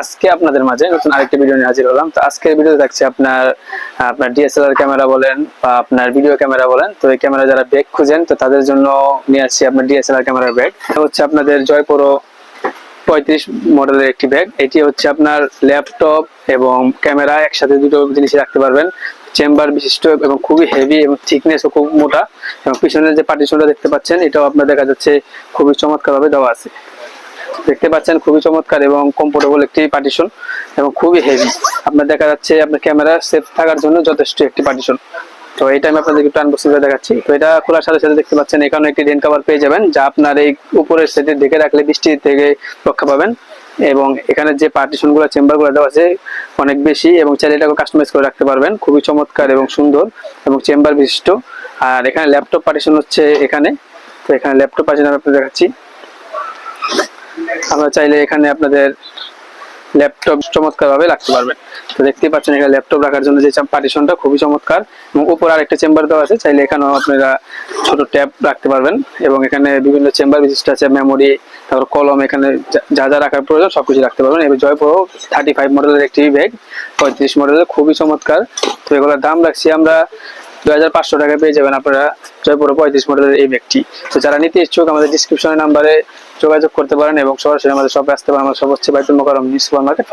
আজকে আপনাদের মাঝে নতুন আরেকটি ভিডিও নিয়ে হাজির হলাম। তো আজকের ভিডিও থাকছে আপনার আপনার ডিএসএলআর ক্যামেরা বলেন বা আপনার ভিডিও ক্যামেরা বলেন। তো এই ক্যামেরা যারা ব্যাগ খুঁজেন, তো তাদের জন্য নিয়ে আসছি আপনার ডিএসএলআর ক্যামেরার ব্যাগ হচ্ছে আপনাদের জয়পুরো পঁয়ত্রিশ মডেলের একটি ব্যাগ এটি হচ্ছে আপনার ল্যাপটপ এবং ক্যামেরা একসাথে দুটো জিনিস রাখতে পারবেন। চেম্বার বিশিষ্ট এবং খুবই হেভি এবং থিকনেসও খুব মোটা। এবং পিছনের যে পার্টিশনটা দেখতে পাচ্ছেন, এটাও আপনার দেখা যাচ্ছে খুবই চমৎকার ভাবে দেওয়া আছে। দেখতে পাচ্ছেন, খুবই চমৎকার এবং কমফোর্টেবল একটি পার্টিশন এবং খুবই হেভি আপনার দেখা যাচ্ছে আপনার ক্যামেরা সেফ থাকার জন্য যথেষ্ট একটি পার্টিশন তো এটা আমি আপনাদেরকে একটু আনবক্সিং করে দেখাচ্ছি। তো এটা খোলার সাথে সাথে দেখতে পাচ্ছেন এখানে একটি রেন কভার পেয়ে যাবেন, যা আপনার এই উপরের সেটে ঢেকে রাখলে বৃষ্টি থেকে রক্ষা পাবেন এবং এখানে যে পার্টিশনগুলো চেম্বারগুলো দেওয়া আছে, অনেক বেশি এবং চাইলে এটাকে কাস্টমাইজ করে রাখতে পারবেন। খুবই চমৎকার এবং সুন্দর এবং চেম্বার বিশিষ্ট। আর এখানে ল্যাপটপ পার্টিশন হচ্ছে এখানে। তো এখানে ল্যাপটপ পার্টিশন আমি আপনাদের দেখাচ্ছি। আমরা চাইলে এখানে আপনাদের ল্যাপটপ চমৎকার ভাবে রাখতে পারবেন তো দেখতেই পাচ্ছেন এখানে ল্যাপটপ রাখার জন্য যে পার্টিশনটা খুবই চমৎকার। এবং উপর আরেকটা চেম্বার দেওয়া আছে, চাইলে এখানেও আপনারা ছোট ট্যাব রাখতে পারবেন। এবং এখানে বিভিন্ন চেম্বার বিশিষ্ট আছে মেমোরি তারপর কলম, এখানে যা- যা রাখার প্রয়োজন সবকিছু রাখতে পারবেন। এবার জয়পুর থার্টি ফাইভ মডেলের একটি ব্যাগ পঁয়ত্রিশ মডেলের খুবই চমৎকার। তো এগুলোর দাম রাখছি আমরা দুই হাজার পাঁচশো টাকা পেয়ে যাবেন আপনারা জয়পুর পঁয়ত্রিশ মডেলের এই ব্যাগটি তো যারা নিতে ইচ্ছুক, আমাদের ডিসক্রিপশনের নাম্বারে যোগাযোগ করতে পারেন এবং সরাসরি আমাদের শপে আসতে পারেন। আমাদের সব হচ্ছে বাইতুল মোকারম সুপার মার্কেট